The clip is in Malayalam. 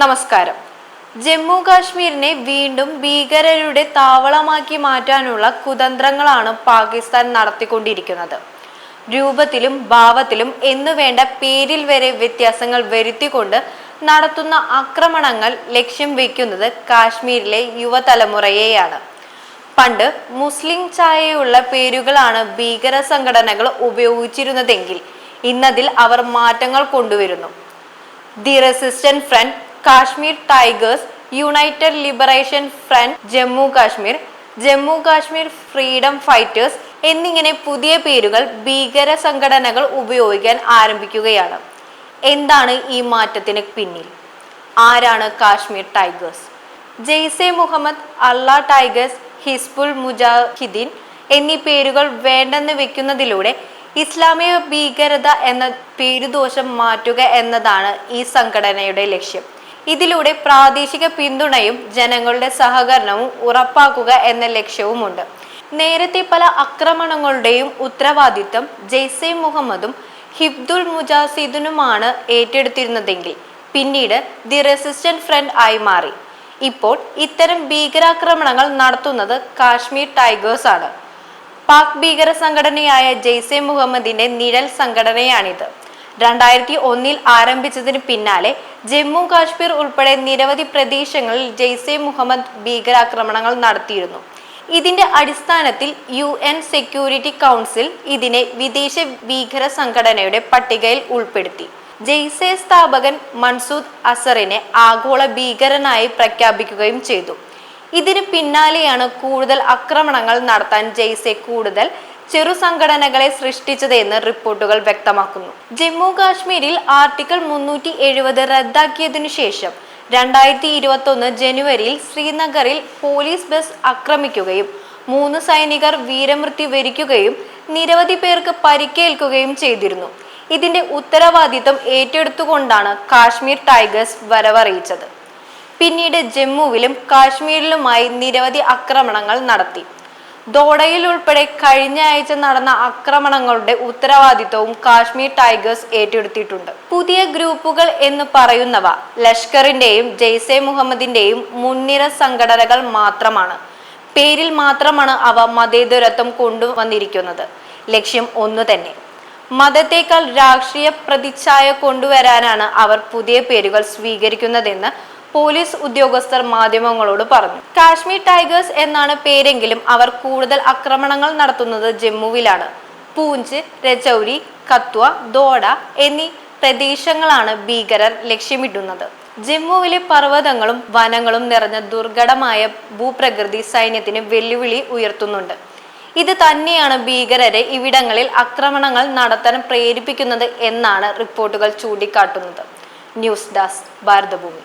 നമസ്കാരം. ജമ്മു കാശ്മീരിനെ വീണ്ടും ഭീകരരുടെ താവളമാക്കി മാറ്റാനുള്ള കുതന്ത്രങ്ങളാണ് പാകിസ്ഥാൻ നടത്തിക്കൊണ്ടിരിക്കുന്നത്. രൂപത്തിലും ഭാവത്തിലും എന്നുവേണ്ട പേരിൽ വരെ വ്യത്യാസങ്ങൾ വരുത്തിക്കൊണ്ട് നടത്തുന്ന ആക്രമണങ്ങൾ ലക്ഷ്യം വയ്ക്കുന്നത് കാശ്മീരിലെ യുവതലമുറയെയാണ്. പണ്ട് മുസ്ലിം ചായയുള്ള പേരുകളാണ് ഭീകര സംഘടനകൾ ഉപയോഗിച്ചിരുന്നതെങ്കിൽ ഇന്നതിൽ അവർ മാറ്റങ്ങൾ കൊണ്ടുവരുന്നു. The resistant front Kashmir tigers united liberation front Jammu Kashmir Jammu Kashmir freedom fighters എന്നിങ്ങനെ പുതിയ പേരുകൾ ഭീകര സംഘടനകൾ ഉപയോഗിക്കാൻ ആരംഭിക്കുകയാണ്. എന്താണ് ഈ മാറ്റത്തിന് പിന്നിൽ? ആരാണ് കാശ്മീർ ടൈഗേഴ്സ്? ജെയ്സെ മുഹമ്മദ് അള്ളാ ടൈഗേഴ്സ് ഹിസ്ബുൾ മുജാഹിദ്ദീൻ എന്നീ പേരുകൾ വേണ്ടെന്ന് വെക്കുന്നതിലൂടെ ഇസ്ലാമിക ഭീകരത എന്ന പേരുദോഷം മാറ്റുക എന്നതാണ് ഈ സംഘടനയുടെ ലക്ഷ്യം. ഇതിലൂടെ പ്രാദേശിക പിന്തുണയും ജനങ്ങളുടെ സഹകരണവും ഉറപ്പാക്കുക എന്ന ലക്ഷ്യവുമുണ്ട്. നേരത്തെ പല ആക്രമണങ്ങളുടെയും ഉത്തരവാദിത്തം ജെയ്സെ മുഹമ്മദും ഹിബ്ദുൾ മുജാസിദിനുമാണ് ഏറ്റെടുത്തിരുന്നതെങ്കിൽ പിന്നീട് ദി റെസിസ്റ്റന്റ് ഫ്രണ്ട് ആയി മാറി. ഇപ്പോൾ ഇത്തരം ഭീകരാക്രമണങ്ങൾ നടത്തുന്നത് കാശ്മീർ ടൈഗേഴ്സ് ആണ്. പാക് ഭീകര സംഘടനയായ ജെയ്സെ മുഹമ്മദിന്റെ നിഴൽ സംഘടനയാണിത്. രണ്ടായിരത്തി ഒന്നിൽ ആരംഭിച്ചതിന് പിന്നാലെ ജമ്മു കാശ്മീർ ഉൾപ്പെടെ നിരവധി പ്രദേശങ്ങളിൽ ജെയ്സെ മുഹമ്മദ് ഭീകരാക്രമണങ്ങൾ നടത്തിയിരുന്നു. ഇതിന്റെ അടിസ്ഥാനത്തിൽ യു എൻ സെക്യൂരിറ്റി കൗൺസിൽ ഇതിനെ വിദേശ ഭീകര സംഘടനയുടെ പട്ടികയിൽ ഉൾപ്പെടുത്തി. ജെയ്സെ സ്ഥാപകൻ മൻസൂദ് അസറിനെ ആഗോള ഭീകരനായി പ്രഖ്യാപിക്കുകയും ചെയ്തു. ഇതിന് പിന്നാലെയാണ് കൂടുതൽ ആക്രമണങ്ങൾ നടത്താൻ ജെയ്സെ കൂടുതൽ ചെറു സംഘടനകളെ സൃഷ്ടിച്ചത് എന്ന് റിപ്പോർട്ടുകൾ വ്യക്തമാക്കുന്നു. ജമ്മു കാശ്മീരിൽ ആർട്ടിക്കിൾ മുന്നൂറ്റി എഴുപത് റദ്ദാക്കിയതിനു ശേഷം രണ്ടായിരത്തി ഇരുപത്തി ഒന്ന് ജനുവരിയിൽ ശ്രീനഗറിൽ പോലീസ് ബസ് ആക്രമിക്കുകയും മൂന്ന് സൈനികർ വീരമൃത്യു വരിക്കുകയും നിരവധി പേർക്ക് പരിക്കേൽക്കുകയും ചെയ്തിരുന്നു. ഇതിന്റെ ഉത്തരവാദിത്തം ഏറ്റെടുത്തുകൊണ്ടാണ് കാശ്മീർ ടൈഗേഴ്സ് വരവറിയിച്ചത്. പിന്നീട് ജമ്മുവിലും കാശ്മീരിലുമായി നിരവധി ആക്രമണങ്ങൾ നടത്തി. ദോഡയിൽ ഉൾപ്പെടെ കഴിഞ്ഞ ആഴ്ച നടന്ന ആക്രമണങ്ങളുടെ ഉത്തരവാദിത്വവും കാശ്മീർ ടൈഗേഴ്സ് ഏറ്റെടുത്തിട്ടുണ്ട്. പുതിയ ഗ്രൂപ്പുകൾ എന്ന് പറയുന്നവ ലഷ്കറിന്റെയും ജെയ്സെ മുഹമ്മദിന്റെയും മുൻനിര സംഘടനകൾ മാത്രമാണ്. പേരിൽ മാത്രമാണ് അവ മതേതരത്വം കൊണ്ടുവന്നിരിക്കുന്നത്. ലക്ഷ്യം ഒന്നു തന്നെ. മതത്തേക്കാൾ രാഷ്ട്രീയ പ്രതിച്ഛായ കൊണ്ടുവരാനാണ് അവർ പുതിയ പേരുകൾ സ്വീകരിക്കുന്നതെന്ന് പോലീസ് ഉദ്യോഗസ്ഥർ മാധ്യമങ്ങളോട് പറഞ്ഞു. കാശ്മീർ ടൈഗേഴ്സ് എന്നാണ് പേരെങ്കിലും അവർ കൂടുതൽ ആക്രമണങ്ങൾ നടത്തുന്നത് ജമ്മുവിലാണ്. പൂഞ്ച് രജൌരി കത്വ ദോഡ എന്നീ പ്രദേശങ്ങളാണ് ഭീകരർ ലക്ഷ്യമിടുന്നത്. ജമ്മുവിലെ പർവതങ്ങളും വനങ്ങളും നിറഞ്ഞ ദുർഘടമായ ഭൂപ്രകൃതി സൈന്യത്തിന് വെല്ലുവിളി ഉയർത്തുന്നുണ്ട്. ഇത് തന്നെയാണ് ഭീകരരെ ഇവിടങ്ങളിൽ ആക്രമണങ്ങൾ നടത്താൻ പ്രേരിപ്പിക്കുന്നത് എന്നാണ് റിപ്പോർട്ടുകൾ ചൂണ്ടിക്കാട്ടുന്നത്. News desk Bharathabhoomi.